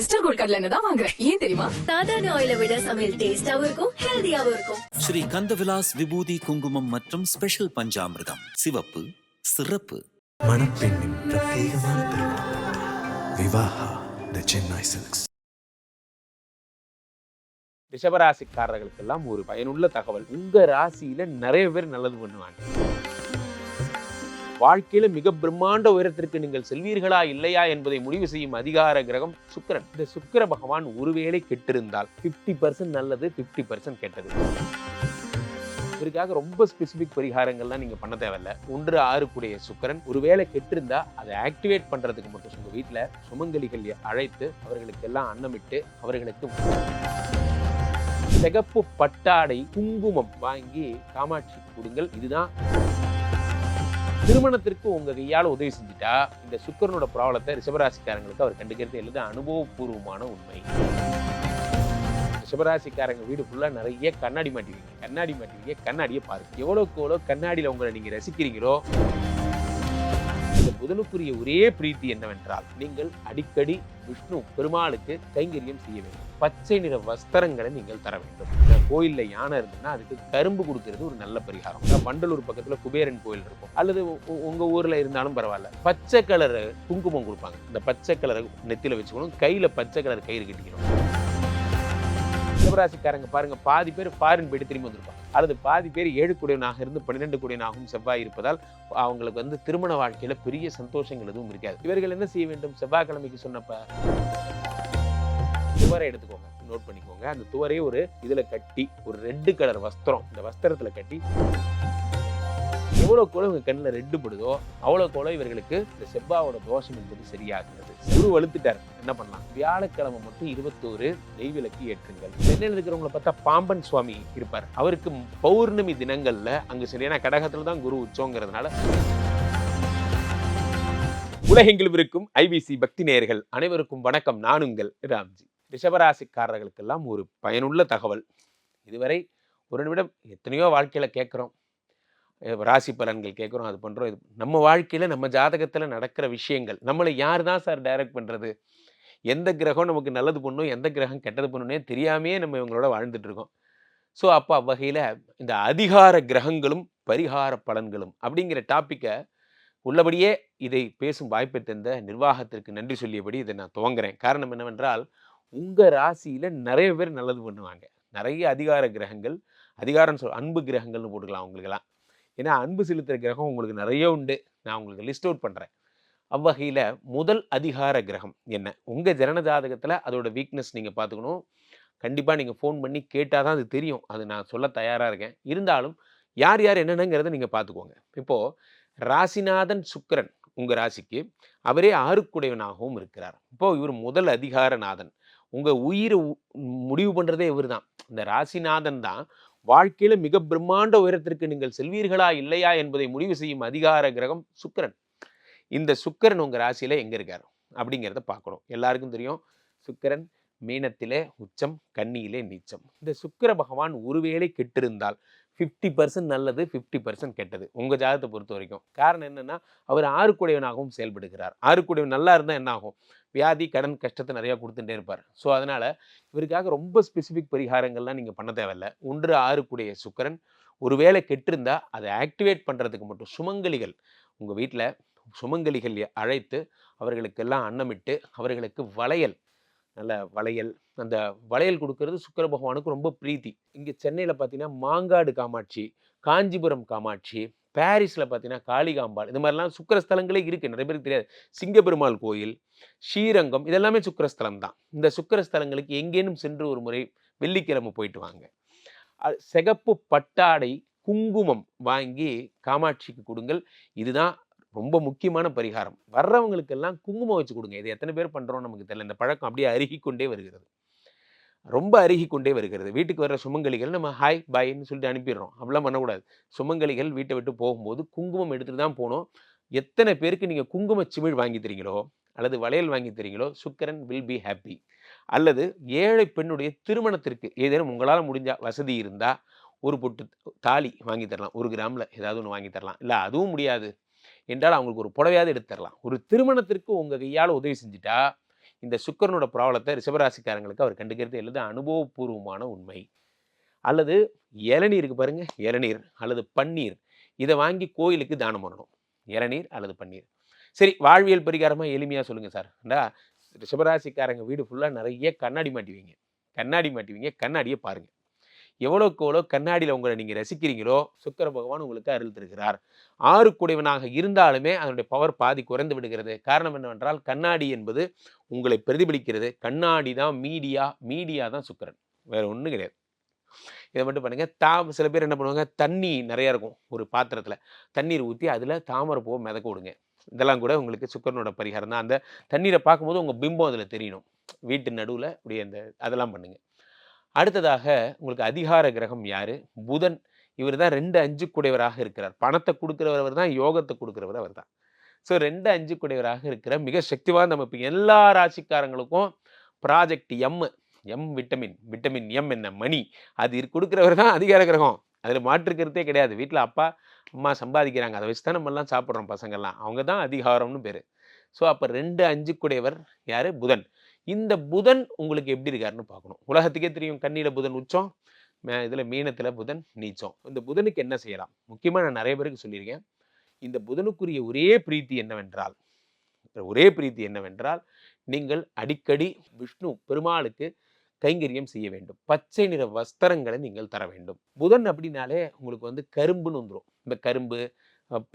Mister gold கடலை எண்ணெய் தான் வாங்குறேன். ஏன் தெரியுமா? சாதாரண ஆயிலை விட சமையல் டேஸ்டாவும் இருக்கும் ஹெல்தியாவும் இருக்கும். ஸ்ரீ கந்தவிலாஸ் விபூதி குங்குமம் மற்றும் ஸ்பெஷல் பஞ்சாமிர்தம். சிவப்பு சிறப்பு. மணப்பெண்ணின் பிரத்யேகமான திருமணம் விவாஹா த சென்னை சில்க்ஸ் ரிஷபராசிக்காரர்களுக்கெல்லாம் ஒரு பயனுள்ள தகவல். உங்க ராசியில நிறைய பேர் நல்லது பண்ணுவாங்க. வாழ்க்கையில மிக பிரம்மாண்ட உயரத்திற்கு நீங்கள் செல்வீர்களா இல்லையா என்பதை முடிவு செய்யும் அதிகார கிரகம் சுக்கிரன். இந்த சுக்கிர பகவான் ஒருவேளை கெட்டிருந்தால் 50% பர்சன்ட் நல்லது 50% பர்சன்ட் கெட்டது. இதற்காக ரொம்ப ஸ்பெசிபிக் பரிகாரங்கள்லாம் நீங்க பண்ண தேவையில்ல. ஒன்று ஆறு கூடிய சுக்கிரன். ஒருவேளை கெட்டிருந்தா அதை ஆக்டிவேட் பண்றதுக்கு மட்டும் உங்கள் வீட்டில் சுமங்கலிகள் அழைத்து அவர்களுக்கு எல்லாம் அன்னமிட்டு அவர்களுக்கு சிகப்பு பட்டாடை குங்குமம் வாங்கி காமாட்சி கொடுங்கள். இதுதான் திருமணத்திற்கு உங்கள் கையால் உதவி செஞ்சுட்டா இந்த சுக்கரனோட ப்ராப்ளத்தை ரிஷபராசிக்காரங்களுக்கு அவர் கண்டுக்கிறது எழுத அனுபவபூர்வமான உண்மை. ரிஷபராசிக்காரங்க வீடு ஃபுல்லாக நிறைய கண்ணாடி மாட்டிவிங்க கண்ணாடி மாட்டிவிங்க கண்ணாடியை பாருங்க. எவ்வளோக்கு எவ்வளோ கண்ணாடியில் உங்களை நீங்கள் ரசிக்கிறீங்களோ இந்த புதனுக்குரிய ஒரே பிரீத்தி என்னவென்றால் நீங்கள் அடிக்கடி விஷ்ணு பெருமாளுக்கு கைங்கரியம் செய்ய வேண்டும். பச்சை நிற வஸ்திரங்களை நீங்கள் தர வேண்டும். கோயிலில் யானை இருந்ததுன்னா அதுக்கு கரும்பு கொடுக்கறது ஒரு நல்ல பரிகாரம். வண்டலூர் பக்கத்துல குபேரன் கோயில் இருக்கும். அல்லது உங்கள் உங்க ஊர்ல இருந்தாலும் பரவாயில்ல. பச்சை கலர் குங்குமம் கொடுப்பாங்க. இந்த பச்சை கலரை நெத்தியில் வச்சுக்கணும். கையில பச்சை கலர் கயிறு கட்டிக்கணும். சிவராசிக்காரங்க பாருங்க பாதி பேர் ஃபாரின் போயிட்டு திரும்பி வந்திருப்பாங்க. அல்லது பாதி பேர் ஏழு குடையனாக இருந்து பன்னிரெண்டு குடையனாகவும் செவ்வாய் இருப்பதால் அவங்களுக்கு வந்து திருமண வாழ்க்கையில பெரிய சந்தோஷங்கள் எதுவும் இருக்காது. இவர்கள் என்ன செய்ய வேண்டும்? செவ்வாய்க்கிழமைக்கு சொன்னப்ப துவரை எடுத்துக்கோங்க. நோட் பண்ணிக்கோங்க. அந்த துவரையை ஒரு இதுல கட்டி ஒரு ரெட்டு கலர் வஸ்திரம் இந்த வஸ்திரத்தில் கட்டி எவ்வளவு கூட இவங்க கண்ணில் ரெட்டு படுதோ அவ்வளவு கூட இவர்களுக்கு இந்த செவ்வாவோட தோஷம் என்பது சரியாகிறது. குரு வலுத்துட்டார். என்ன பண்ணலாம்? வியாழக்கிழமை மட்டும் இருபத்தோரு நெய்விளக்கு ஏற்றுங்கள். சென்னையில் இருக்கிறவங்களை பார்த்தா பாம்பன் சுவாமி இருப்பார். அவருக்கு பௌர்ணமி தினங்களில் அங்கே சரி ஏன்னா கடகத்துல தான் குரு உச்சோங்கிறதுனால. உலகெங்கிலும் இருக்கும் ஐபிசி பக்தி நேயர்கள் அனைவருக்கும் வணக்கம். நான் உங்கள் ராம்ஜி. ரிஷபராசிக்காரர்களுக்கெல்லாம் ஒரு பயனுள்ள தகவல். இதுவரை ஒரு நிமிடம் எத்தனையோ வாழ்க்கையில் கேட்குறோம். ராசி பலன்கள் கேட்குறோம் அது பண்ணுறோம் இது நம்ம வாழ்க்கையில் நம்ம ஜாதகத்தில் நடக்கிற விஷயங்கள் நம்மளை யார் தான் சார் டைரக்ட் பண்ணுறது எந்த கிரகம் நமக்கு நல்லது பண்ணும் எந்த கிரகம் கெட்டது பண்ணுன்னே தெரியாமையே நம்ம இவங்களோட வாழ்ந்துட்டுருக்கோம் ஸோ அப்போ அவ்வகையில் இந்த அதிகார கிரகங்களும் பரிகார பலன்களும் அப்படிங்கிற டாப்பிக்கை உள்ளபடியே இதை பேசும் வாய்ப்பை தந்த நிர்வாகத்திற்கு நன்றி சொல்லியபடி இதை நான் துவங்குறேன். காரணம் என்னவென்றால் உங்கள் ராசியில் நிறைய பேர் நல்லது பண்ணுவாங்க. நிறைய அதிகார கிரகங்கள் அதிகாரம் சொல் அன்பு கிரகங்கள்னு போட்டுக்கலாம் உங்களுக்கெல்லாம் ஏன்னா அன்பு செலுத்துகிற கிரகம் உங்களுக்கு நிறைய உண்டு. நான் உங்களுக்கு லிஸ்ட் அவுட் பண்ணுறேன் அவ்வகையில் முதல் அதிகார கிரகம் என்ன? உங்கள் ஜனன ஜாதகத்தில் அதோட வீக்னஸ் நீங்கள் பார்த்துக்கணும். கண்டிப்பாக நீங்கள் ஃபோன் பண்ணி கேட்டால் தான் அது தெரியும். அது நான் சொல்ல தயாராக இருக்கேன். இருந்தாலும் யார் யார் என்னென்னங்கிறத நீங்கள் பார்த்துக்கோங்க. இப்போது ராசிநாதன் சுக்கரன் உங்கள் ராசிக்கு அவரே ஆறுக்குடையவனாகவும் இருக்கிறார். இப்போது இவர் முதல் அதிகாரநாதன். உங்கள் உயிரை உ- முடிவு பண்ணுறதே இவர் தான் இந்த ராசிநாதன் தான் வாழ்க்கையில் மிக பிரம்மாண்ட உயரத்திற்கு நீங்கள் செல்வீர்களா இல்லையா என்பதை முடிவு செய்யும் அதிகார கிரகம் சுக்கிரன். இந்த சுக்கிரன் உங்கள் ராசியில எங்கே இருக்கார் அப்படிங்கிறத பார்க்கணும். எல்லாருக்கும் தெரியும் சுக்கிரன் மீனத்திலே உச்சம் கன்னியிலே நீச்சம். இந்த சுக்கிர பகவான் ஒருவேளை கெட்டிருந்தால் 50% பர்சன்ட் நல்லது 50% பர்சன்ட் கெட்டது. உங்கள் ஜாதகத்தை பொறுத்த வரைக்கும். காரணம் என்னென்னா அவர் ஆறுக்குடையவனாகவும் செயல்படுகிறார். ஆறுக்குடையவன் நல்லா இருந்தால் என்ன ஆகும் வியாதி கடன் கஷ்டத்தை நிறையா கொடுத்துட்டே இருப்பார். ஸோ அதனால் இவருக்காக ரொம்ப ஸ்பெசிஃபிக் பரிகாரங்கள்லாம் நீங்கள் பண்ண தேவையில்ல. ஒன்று ஆறுக்குடைய சுக்கிரன். ஒருவேளை கெட்டிருந்தா அதை ஆக்டிவேட் பண்ணுறதுக்கு மட்டும் சுமங்கலிகள். உங்கள் வீட்டில் சுமங்கலிகள் அழைத்து அவர்களுக்கெல்லாம் அன்னமிட்டு அவர்களுக்கு வளையல். நல்ல வளையல். அந்த வளையல் கொடுக்கறது சுக்கிர பகவானுக்கு ரொம்ப பிரீத்தி. இங்கே சென்னையில் பார்த்தீங்கன்னா மாங்காடு காமாட்சி காஞ்சிபுரம் காமாட்சி பாரிஸில் பார்த்தீங்கன்னா காளிகாம்பாள். இந்த மாதிரிலாம் சுக்கரஸ்தலங்களே இருக்குது நிறைய பேருக்கு தெரியாது. சிங்கப்பெருமாள் கோயில் ஸ்ரீரங்கம் இதெல்லாமே சுக்கிரஸ்தலம் தான். இந்த சுக்கிரஸ்தலங்களுக்கு எங்கேனும் சென்று ஒரு முறை வெள்ளிக்கிழமை போயிட்டு வாங்க. சிகப்பு பட்டாடை குங்குமம் வாங்கி காமாட்சிக்கு கொடுங்கள். இதுதான் ரொம்ப முக்கியமான பரிகாரம். வர்றவங்களுக்கெல்லாம் குங்குமம் வச்சு கொடுங்க. இது எத்தனை பேர் பண்ணுறோம் நமக்கு தெரியல. இந்த பழக்கம் அப்படியே அருகிக்கொண்டே வருகிறது. ரொம்ப அருகி கொண்டே வருகிறது. வீட்டுக்கு வர்ற சுமங்கலிகள் நம்ம ஹாய் பாய்ன்னு சொல்லிட்டு அனுப்பிடுறோம். அப்படிலாம் பண்ணக்கூடாது. சுமங்கலிகள் வீட்டை விட்டு போகும்போது குங்குமம் எடுத்துகிட்டு தான் போகணும். எத்தனை பேருக்கு நீங்கள் குங்கும சிமிழ் வாங்கி தரீங்களோ அல்லது வளையல் வாங்கி தரீங்களோ சுக்கரன் வில் பி ஹாப்பி அல்லது ஏழை பெண்ணுடைய திருமணத்திற்கு ஏதேனும் உங்களால் முடிஞ்ச வசதி இருந்தால் ஒரு பொட்டு தாலி வாங்கி தரலாம். ஒரு கிராமில் ஏதாவது ஒன்று வாங்கி தரலாம். இல்லை அதுவும் முடியாது. என்றால் அவங்களுக்கு ஒரு புடவையாவது எடுத்து தரலாம். ஒரு திருமணத்திற்கு உங்கள் கையால் உதவி செஞ்சுட்டா இந்த சுக்கரனோட ப்ராப்ளத்தை ரிஷபராசிக்காரங்களுக்கு அவர் கண்டுக்கிறது எழுத அனுபவபூர்வமான உண்மை. அல்லது இளநீருக்கு பாருங்க இளநீர் அல்லது பன்னீர். இதை வாங்கி கோயிலுக்கு தானம் பண்ணணும். இளநீர் அல்லது பன்னீர். சரி வாழ்வியல் பரிகாரமாக எளிமையாக சொல்லுங்கள் சார். ஏண்டா ரிஷபராசிக்காரங்க வீடு ஃபுல்லாக நிறைய கண்ணாடி மாட்டிவிங்க. கண்ணாடி மாட்டிவிங்க கண்ணாடியை பாருங்கள் எவ்வளோக்கு எவ்வளோ கண்ணாடியில் உங்களை நீங்கள் ரசிக்கிறீங்களோ சுக்கர பகவான் உங்களுக்கு அருள் தருகிறார். ஆறு குடைவனாக இருந்தாலுமே அதனுடைய பவர் பாதி குறைந்து விடுகிறது. காரணம் என்னவென்றால் கண்ணாடி என்பது உங்களை பிரதிபலிக்கிறது. கண்ணாடி தான் மீடியா மீடியா தான் சுக்கரன். வேற ஒன்றும் கிடையாது. இதை மட்டும் பண்ணுங்கள் தா சில பேர் என்ன பண்ணுவாங்க தண்ணி நிறையா இருக்கும் ஒரு பாத்திரத்தில். தண்ணீர் ஊற்றி அதில் தாமரை பூவை மிதக்க விடுங்க. இதெல்லாம் கூட உங்களுக்கு சுக்கரனோட பரிகாரம் தான். அந்த தண்ணீரை பார்க்கும்போது உங்கள் பிம்பம் அதில் தெரியணும். வீட்டு நடுவில் இப்படி அந்த அதெல்லாம் பண்ணுங்கள் அடுத்ததாக உங்களுக்கு அதிகார கிரகம் யார்? புதன். இவர் தான் ரெண்டு அஞ்சு குடையவராக இருக்கிறார். பணத்தை கொடுக்குறவர் அவர் தான் யோகத்தை கொடுக்குறவர் அவர் தான் ஸோ ரெண்டு அஞ்சு குடையவராக இருக்கிற மிக சக்திவான் நம்ம இப்போ எல்லா ராசிக்காரங்களுக்கும் project M M vitamin vitamin M என்ன? மணி. அது கொடுக்குறவர் தான் அதிகார கிரகம். அதில் மாற்றுக்கிறதே கிடையாது. வீட்டில் அப்பா அம்மா சம்பாதிக்கிறாங்க. அதை வச்சு தான் நம்மலாம் சாப்பிட்றோம் பசங்கள்லாம். அவங்க தான் அதிகாரம்னு பேர். ஸோ அப்போ ரெண்டு அஞ்சு குடையவர் யார்? புதன். இந்த புதன் உங்களுக்கு எப்படி இருக்காருன்னு பார்க்கணும். உலகத்துக்கே தெரியும் கண்ணியில் புதன் உச்சம் இதில் மீனத்தில் புதன் நீச்சம். இந்த புதனுக்கு என்ன செய்யலாம்? முக்கியமாக நான் நிறைய பேருக்கு சொல்லியிருக்கேன். இந்த புதனுக்குரிய ஒரே பிரீத்தி என்னவென்றால் ஒரே பிரீத்தி என்னவென்றால் நீங்கள் அடிக்கடி விஷ்ணு பெருமாளுக்கு கைங்கரியம் செய்ய வேண்டும். பச்சை நிற வஸ்திரங்களை நீங்கள் தர வேண்டும். புதன் அப்படின்னாலே உங்களுக்கு வந்து கரும்புன்னு வந்துடும் இந்த கரும்பு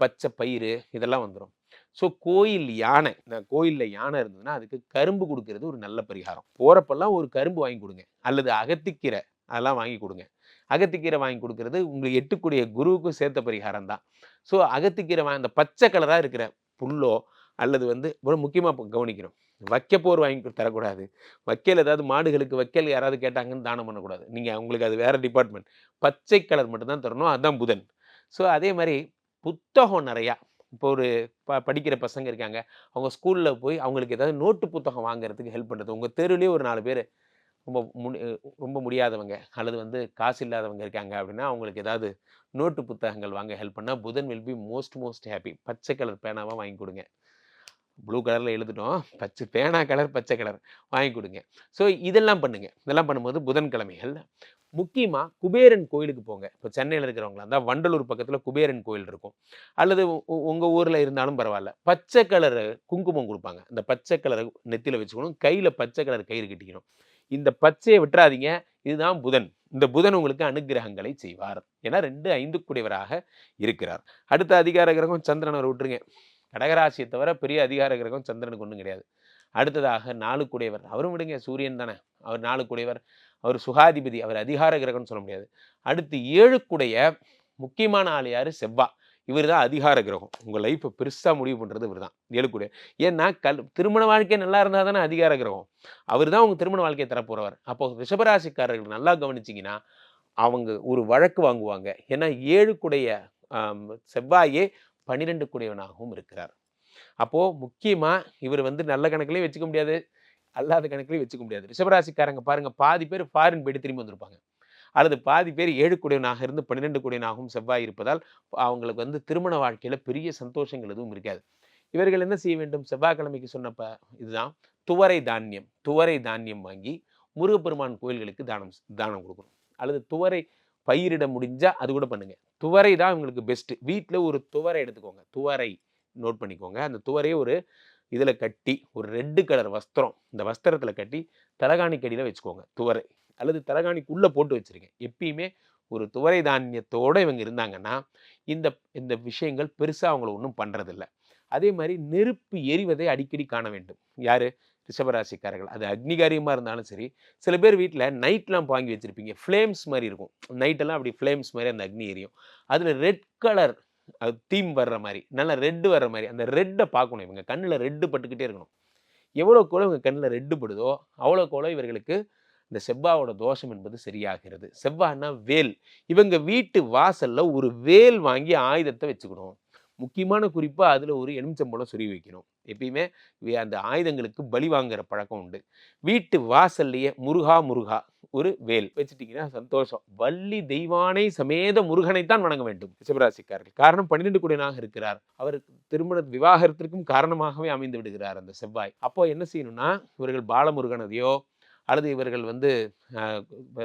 பச்சை பயிறு இதெல்லாம் வந்துடும் ஸோ கோயில் யானை இந்த கோயிலில் யானை இருந்ததுன்னா அதுக்கு கரும்பு கொடுக்கறது ஒரு நல்ல பரிகாரம். போகிறப்பெல்லாம் ஒரு கரும்பு வாங்கி கொடுங்க. அல்லது அகத்திக்கீரை அதெல்லாம் வாங்கி கொடுங்க. அகத்திக்கீரை வாங்கி கொடுக்கறது உங்களுக்கு எட்டுக்கூடிய குருவுக்கும் சேர்த்த பரிகாரம் தான். ஸோ அகத்திக்கீரை வாங்க அந்த பச்சை கலராக இருக்கிற புல்லோ அல்லது வந்து ரொம்ப முக்கியமாக கவனிக்கணும். வைக்கப்போர் வாங்கி கொடு- தரக்கூடாது. வைக்கல் ஏதாவது மாடுகளுக்கு வைக்கல் யாராவது கேட்டாங்கன்னு தானம் பண்ணக்கூடாது. நீங்கள் உங்களுக்கு அது வேறு டிபார்ட்மெண்ட். பச்சை கலர் மட்டும்தான் தரணும். அதுதான் புதன். ஸோ அதே மாதிரி புத்தகம் நிறையா. இப்போ ஒரு ப படிக்கிற பசங்க இருக்காங்க. அவங்க ஸ்கூலில் போய் அவங்களுக்கு ஏதாவது நோட்டு புத்தகம் வாங்குறதுக்கு ஹெல்ப் பண்ணுறது உங்கள் தெருவிலே ஒரு நாலு பேர் ரொம்ப முடி ரொம்ப முடியாதவங்க அல்லது வந்து காசு இல்லாதவங்க இருக்காங்க அப்படின்னா அவங்களுக்கு ஏதாவது நோட்டு புத்தகங்கள் வாங்க ஹெல்ப் பண்ணால் புதன் will be most most happy பச்சை கலர் பேனாவாக வாங்கி கொடுங்க. ப்ளூ கலரில் எழுதிட்டோம். பச்சை பேனா கலர் பச்சை கலர் வாங்கி கொடுங்க. ஸோ இதெல்லாம் பண்ணுங்கள் இதெல்லாம் பண்ணும்போது புதன்கிழமைகள் முக்கியமாக குபேரன் கோயிலுக்கு போங்க. இப்போ சென்னையில் இருக்கிறவங்களா இருந்தால் வண்டலூர் பக்கத்தில் குபேரன் கோயில் இருக்கும். அல்லது உங்கள் ஊரில் இருந்தாலும் பரவாயில்ல. பச்சை கலர் குங்குமம் கொடுப்பாங்க. இந்த பச்சை கலரை நெத்தியில் வச்சுக்கணும். கையில் பச்சை கலர் கயிறு கட்டிக்கணும். இந்த பச்சையை விட்டுறாதீங்க. இதுதான் புதன். இந்த புதன் உங்களுக்கு அனுக்கிரகங்களை செய்வார். ஏன்னா ரெண்டு ஐந்து கூடியவராக இருக்கிறார். அடுத்த அதிகார கிரகம் சந்திரன் அவர் விட்டுருங்க. கடகராசியை தவிர பெரிய அதிகார கிரகம் சந்திரனுக்கு ஒன்றும் கிடையாது. அடுத்ததாக நாலு அவரும் விடுங்க சூரியன் தானே. அவர் நாலு அவர் சுகாதிபதி அவர் அதிகார கிரகம்னு சொல்ல முடியாது. அடுத்து ஏழுக்குடைய முக்கியமான ஆள் யார்? செவ்வா. இவர் தான் அதிகார கிரகம். உங்கள் லைஃப்பை பெருசாக முடிவு பண்ணுறது இவர் தான் ஏழுக்குடைய ஏன்னா கல் திருமண வாழ்க்கை நல்லா இருந்தால் தானே அதிகார கிரகம். அவர் தான் உங்கள் திருமண வாழ்க்கையை தரப்போகிறவர் அப்போ ரிஷபராசிக்காரர்கள் நல்லா கவனிச்சிங்கன்னா அவங்க ஒரு வழக்கு வாங்குவாங்க. ஏன்னா ஏழுக்குடைய செவ்வாயே பன்னிரெண்டு குடையவனாகவும் இருக்கிறார். அப்போது முக்கியமாக இவர் வந்து நல்ல கணக்குலேயும் வச்சுக்க முடியாது அல்லாத கணக்குலேயும் வச்சுக்க முடியாது. ரிஷபராசிக்காரங்க பாருங்கள் பாதி பேர் ஃபாரின் போயிட்டு திரும்பி வந்திருப்பாங்க. அல்லது பாதி பேர் ஏழு குடையவனாக இருந்து பன்னிரெண்டு குடையவனாகவும் செவ்வாய் இருப்பதால் அவங்களுக்கு வந்து திருமண வாழ்க்கையில் பெரிய சந்தோஷங்கள் எதுவும் இருக்காது. இவர்கள் என்ன செய்ய வேண்டும்? செவ்வாய்க்கிழமைக்கு சொன்னப்ப இதுதான் துவரை தானியம் துவரை தானியம் வாங்கி முருகப்பெருமான் கோயில்களுக்கு தானம் தானம் கொடுக்கணும். அல்லது துவரை பயிரிட முடிஞ்சால் அது கூட பண்ணுங்கள் துவரை தான் இவங்களுக்கு பெஸ்ட்டு வீட்டில் ஒரு துவரை எடுத்துக்கோங்க. துவரை. நோட் பண்ணிக்கோங்க. அந்த துவரையை ஒரு இதில் கட்டி ஒரு ரெட்டு கலர் வஸ்திரம். இந்த வஸ்திரத்தில் கட்டி தலகாணி கடியில் வச்சுக்கோங்க துவரை. அல்லது தலகாணிக்குள்ளே போட்டு வச்சுருக்கேன். எப்பயுமே ஒரு துவரை தானியத்தோடு இவங்க இருந்தாங்கன்னா இந்த இந்த விஷயங்கள் பெருசாக அவங்கள ஒன்றும் பண்ணுறதில்ல அதே மாதிரி நெருப்பு எரிவதை அடிக்கடி காண வேண்டும். யார்? ரிஷபராசிக்காரர்கள். அது அக்னிகாரியமாக இருந்தாலும் சரி சில பேர் வீட்டில் நைட்லாம் வாங்கி வச்சுருப்பீங்க. ஃப்ளேம்ஸ் மாதிரி இருக்கும். நைட்டெல்லாம் அப்படி ஃப்ளேம்ஸ் மாதிரி அந்த அக்னி எரியும். அதில் ரெட் கலர் அது தீம் வர்ற மாதிரி நல்லா ரெட்டு வர்ற மாதிரி அந்த ரெட்டை பார்க்கணும் இவங்க. கண்ணில் ரெட்டு பட்டுக்கிட்டே இருக்கணும். எவ்வளோக்கு எவ்வளோ இவங்க கண்ணில் ரெட்டு படுதோ அவ்வளோக்கு எவ்வளோ இவர்களுக்கு இந்த செவ்வாவோட தோஷம் என்பது சரியாகிறது. செவ்வாய்னா வேல். இவங்க வீட்டு வாசலில் ஒரு வேல் வாங்கி ஆயுதத்தை வச்சுக்கணும். முக்கியமான குறிப்பாக அதில் ஒரு எலுமிச்சம்பழம் சொருகி வைக்கணும். எப்பயுமே அந்த ஆயுதங்களுக்கு பலி வாங்குற பழக்கம் உண்டு. வீட்டு வாசல்லையே முருகா முருகா ஒரு வேல். வச்சுட்டீங்கன்னா சந்தோஷம். வள்ளி தெய்வானை சமேத முருகனைத்தான் வணங்க வேண்டும் ரிஷபராசிக்காரர்கள் காரணம் பன்னிரெண்டு குடியனாக இருக்கிறார். அவர் திருமண விவாகரத்திற்கும் காரணமாகவே அமைந்து விடுகிறார் அந்த செவ்வாய். அப்போ என்ன செய்யணும்னா இவர்கள் பாலமுருகனதையோ அல்லது இவர்கள் வந்து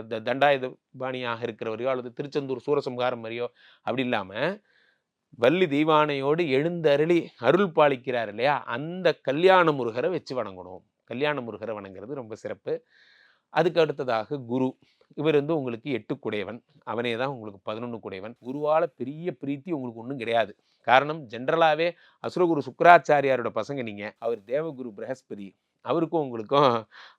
த- தண்டாயுத பாணியாக இருக்கிறவரையோ அல்லது திருச்செந்தூர் சூரசம்ஹாரம் மாதிரியோ அப்படி இல்லாமல் வள்ளி தெய்வானையோடு எழுந்தருளி அருள் பாலிக்கிறார் இல்லையா? அந்த கல்யாண முருகரை வச்சு வணங்கணும். கல்யாண முருகரை வணங்குறது ரொம்ப சிறப்பு. அதுக்கு அடுத்ததாக குரு. இவர் வந்து உங்களுக்கு எட்டு குடையவன். அவனே தான் உங்களுக்கு பதினொன்று குடையவன். குருவால் பெரிய பிரீத்தி உங்களுக்கு ஒன்றும் கிடையாது. காரணம் ஜென்ரலாகவே அசுரகுரு சுக்கராச்சாரியாரோட பசங்க நீங்கள் அவர் தேவகுரு பிரகஸ்பதி. அவருக்கும் உங்களுக்கும்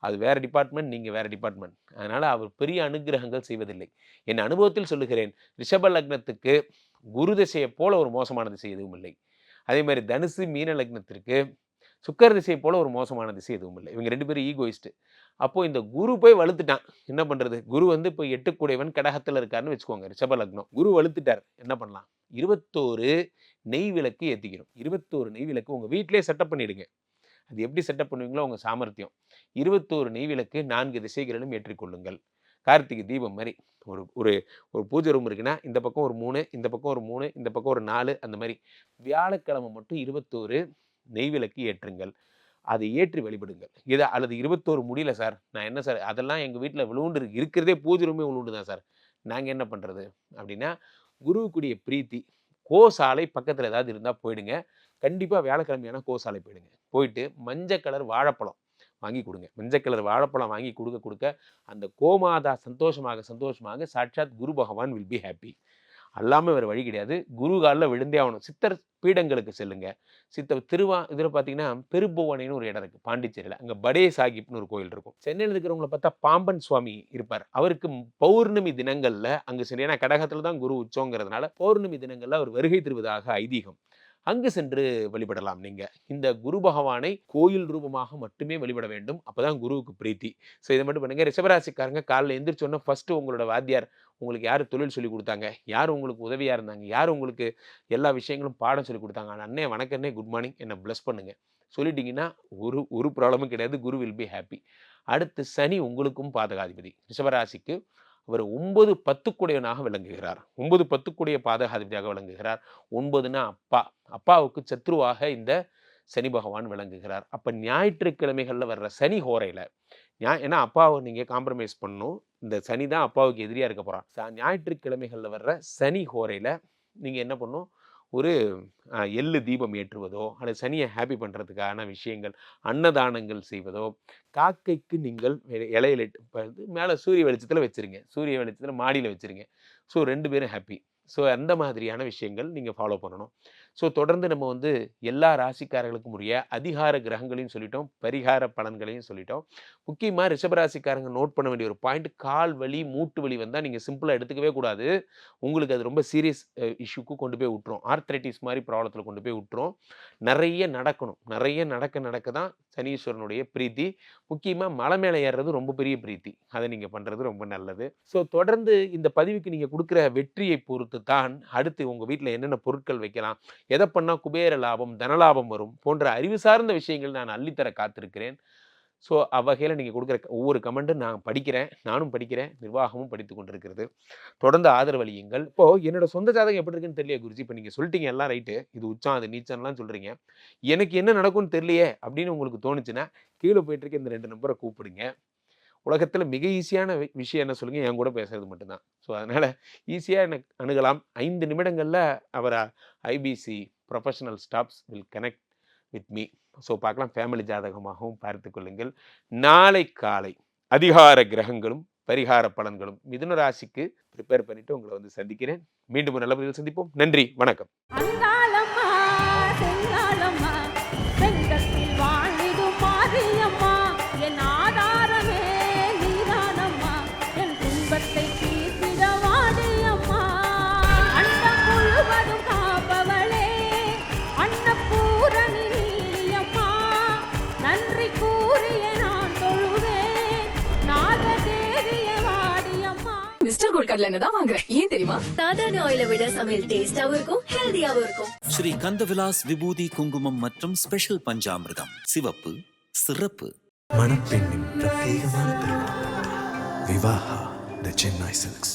அது வேறு டிபார்ட்மெண்ட் நீங்கள் வேறு டிபார்ட்மெண்ட் அதனால் அவர் பெரிய அனுகிரகங்கள் செய்வதில்லை. என் அனுபவத்தில் சொல்லுகிறேன் ரிஷப லக்னத்துக்கு குரு திசையை போல ஒரு மோசமான திசை எதுவும் இல்லை. அதே மாதிரி தனுசு மீன லக்னத்திற்கு சுக்கர திசையை போல் ஒரு மோசமான திசை எதுவும் இல்லை. இவங்க ரெண்டு பேரும் ஈகோயிஸ்ட்டு அப்போது இந்த குரு போய் வலுத்துட்டான். என்ன பண்ணுறது குரு வந்து இப்போ எட்டுக்குடையவன் கடகத்தில் இருக்காருன்னு வச்சுக்கோங்க ரிஷப லக்னம். குரு வலுத்துட்டார். என்ன பண்ணலாம்? இருபத்தோரு நெய் விளக்கு ஏற்றிக்கணும் இருபத்தோரு நெய் விளக்கு உங்கள் வீட்டிலே செட்டப் பண்ணிவிடுங்க அது எப்படி செட்டப் பண்ணுவீங்களோ உங்கள் சாமர்த்தியம். இருபத்தோரு நெய் விளக்கு நான்கு திசைகளிலும் ஏற்றிக்கொள்ளுங்கள் கார்த்திகை தீபம் மாதிரி ஒரு ஒரு ஒரு பூஜை ரூம் இருக்குன்னா இந்த பக்கம் ஒரு மூணு இந்த பக்கம் ஒரு மூணு இந்த பக்கம் ஒரு நாலு அந்த மாதிரி. வியாழக்கிழமை மட்டும் இருபத்தோரு நெய் விளக்கு ஏற்றுங்கள். அதை ஏற்றி வழிபடுங்கள். இதை அல்லது இருபத்தோரு முடியல சார். நான் என்ன சார் அதெல்லாம் எங்கள் வீட்டில் விழுவுண்டு இருக்கிறதே பூஜை ரூமே விழுவுண்டு தான் சார். நாங்கள் என்ன பண்ணுறது அப்படின்னா குருவுக்குரிய பிரீத்தி கோசாலை பக்கத்தில் ஏதாவது இருந்தால் போயிடுங்க. கண்டிப்பாக வியாழக்கிழமையான கோசாலை போயிடுங்க. போயிட்டு மஞ்சள் கலர் வாழைப்பழம் வாங்கி கொடுங்க. மஞ்சள் கலர் வாழைப்பழம் வாங்கி கொடுக்க கொடுக்க அந்த கோமாதா சந்தோஷமாக சந்தோஷமாக சாட்சாத் குரு பகவான் வில் பி ஹாப்பி அல்லாமல் வேறு வழி கிடையாது. குரு காலில் விழுந்தே ஆகணும். சித்தர் பீடங்களுக்கு செல்லுங்க. சித்த திருவா இதில் பார்த்தீங்கன்னா பெருபுவனைன்னு ஒரு இடம் இருக்குது பாண்டிச்சேரியில். அங்கே படே சாஹிப்னு ஒரு கோயில் இருக்கும். சென்னையில் இருக்கிறவங்கள பார்த்தா பாம்பன் சுவாமி இருப்பார். அவருக்கு பௌர்ணமி தினங்களில் அங்கே சரி ஏன்னா கடகத்தில் தான் குரு உச்சங்கிறதுனால பௌர்ணமி தினங்களில் அவர் வருகை தருவதாக ஐதீகம். அங்கு சென்று வழிபடலாம். நீங்கள் இந்த குரு பகவானை கோயில் ரூபமாக மட்டுமே வழிபட வேண்டும். அப்பதான் குருவுக்கு பிரீத்தி. ஸோ இதை மட்டும் பண்ணுங்கள் ரிஷபராசிக்காரங்க காலையில் எந்திரிச்சோன்னா ஃபஸ்ட்டு உங்களோட வாத்தியார் உங்களுக்கு யார் தொழில் சொல்லி கொடுத்தாங்க? யார் உங்களுக்கு உதவியாக இருந்தாங்க? யார் உங்களுக்கு எல்லா விஷயங்களும் பாடம் சொல்லி கொடுத்தாங்க? அண்ணே வணக்கண்ணே குட் மார்னிங் என்னை ப்ளஸ் பண்ணுங்கள் சொல்லிட்டீங்கன்னா ஒரு ஒரு ப்ராப்ளமும் கிடையாது. குரு வில் பி ஹாப்பி அடுத்து சனி உங்களுக்கும் பாதகாதிபதி. ரிஷபராசிக்கு அவர் ஒன்பது பத்துக்குடையவனாக விளங்குகிறார். ஒன்பது பத்துக்குடைய பாதகாதிபதியாக விளங்குகிறார். ஒன்பதுனா அப்பா. அப்பாவுக்கு சத்ருவாக இந்த சனி பகவான் விளங்குகிறார். அப்போ ஞாயிற்றுக்கிழமைகளில் வர்ற சனி ஹோரையில் ஞா ஏன்னா அப்பாவை நீங்கள் காம்ப்ரமைஸ் பண்ணணும். இந்த சனி தான் அப்பாவுக்கு எதிரியாக இருக்க போகிறான் ஞாயிற்றுக்கிழமைகளில் வர்ற சனி ஹோரையில் நீங்கள் என்ன பண்ணணும்? ஒரு எள்ளு தீபம் ஏற்றுவதோ அல்லது சனியை ஹாப்பி பண்ணுறதுக்கான விஷயங்கள் அன்னதானங்கள் செய்வதோ காக்கைக்கு நீங்கள் இலையில வந்து மேலே சூரிய வெளிச்சத்தில் வச்சுருங்க. சூரிய வெளிச்சத்தில் மாடியில் வச்சுருங்க. ஸோ ரெண்டு பேரும் ஹாப்பி ஸோ அந்த மாதிரியான விஷயங்கள் நீங்கள் ஃபாலோ பண்ணணும். ஸோ தொடர்ந்து நம்ம வந்து எல்லா ராசிக்காரர்களுக்கும் உரிய அதிகார கிரகங்களையும் சொல்லிட்டோம். பரிகார பலன்களையும் சொல்லிட்டோம். முக்கியமாக ரிஷபராசிக்காரங்க நோட் பண்ண வேண்டிய ஒரு பாயிண்ட் கால் வலி மூட்டு வலி வந்தால் நீங்கள் சிம்பிளாக எடுத்துக்கவே கூடாது. உங்களுக்கு அது ரொம்ப சீரியஸ் இஷ்யூக்கு கொண்டு போய் விட்டுரும். ஆர்த்ரைட்டிஸ் மாதிரி ப்ராப்ளத்தில் கொண்டு போய் விட்டுரும். நிறைய நடக்கணும். நிறைய நடக்க நடக்க தான் சனீஸ்வரனுடைய பிரீத்தி. முக்கியமாக மலை மேலே ஏறுறது ரொம்ப பெரிய பிரீத்தி. அதை நீங்கள் பண்ணுறது ரொம்ப நல்லது. ஸோ தொடர்ந்து இந்த பதிவுக்கு நீங்கள் கொடுக்குற வெற்றியை பொறுத்து தான் அடுத்து உங்கள் வீட்டில் என்னென்ன பொருட்கள் வைக்கலாம் எதை பண்ணால் குபேர லாபம் தனலாபம் வரும் போன்ற அறிவு சார்ந்த விஷயங்கள் நான் அள்ளித்தர காத்திருக்கிறேன். ஸோ அவ்வகையில் நீங்கள் கொடுக்குற ஒவ்வொரு கமெண்ட்டும் நான் படிக்கிறேன் நானும் படிக்கிறேன் நிர்வாகமும் படித்து கொண்டிருக்கிறது. தொடர்ந்து ஆதரவளியுங்கள். இப்போது என்னோட சொந்த ஜாதகம் எப்படி இருக்குன்னு தெரியல குருஜி. இப்போ நீங்கள் சொல்லிட்டீங்க எல்லாம் ரைட்டு இது உச்சம் அது நீச்சம்லாம் சொல்கிறீங்க எனக்கு என்ன நடக்கும்னு தெரியலையே அப்படின்னு உங்களுக்கு தோணுச்சுன்னா கீழே போயிட்டு இருக்க இந்த ரெண்டு நம்பரை கூப்பிடுங்க. உலகத்தில் மிக ஈஸியான விஷயம் என்ன சொல்லுங்க? என் கூட பேசுறது மட்டும்தான். ஸோ அதனால் ஈஸியாக எனக்கு அணுகலாம். ஐந்து நிமிடங்களில் அவரை IPC professional staffs will connect with me so பார்க்கலாம். ஃபேமிலி ஜாதகமாகவும் பார்த்து கொள்ளுங்கள். நாளை காலை அதிகார கிரகங்களும் பரிகார பலன்களும் மிதுன ராசிக்கு ப்ரிப்பேர் பண்ணிட்டு உங்களை வந்து சந்திக்கிறேன். மீண்டும் ஒரு நல்ல பதிவில் சந்திப்போம். நன்றி. வணக்கம். மிஸ்டர் கோல்ட் கடலை எண்ணெய் தான் வாங்குறேன் ஏன் தெரியுமா? சாதாரண ஆயிலை விட சமையல் டேஸ்டாவும் இருக்கும் ஹெல்தியாவும் இருக்கும். ஸ்ரீ கந்தவிலாஸ் விபூதி குங்குமம் மற்றும் ஸ்பெஷல் பஞ்சாமிர்தம். சிவப்பு சிறப்பு. மணப்பெண்ணின் பிரத்யேகமான விவாஹா த சென்னை சில்க்ஸ்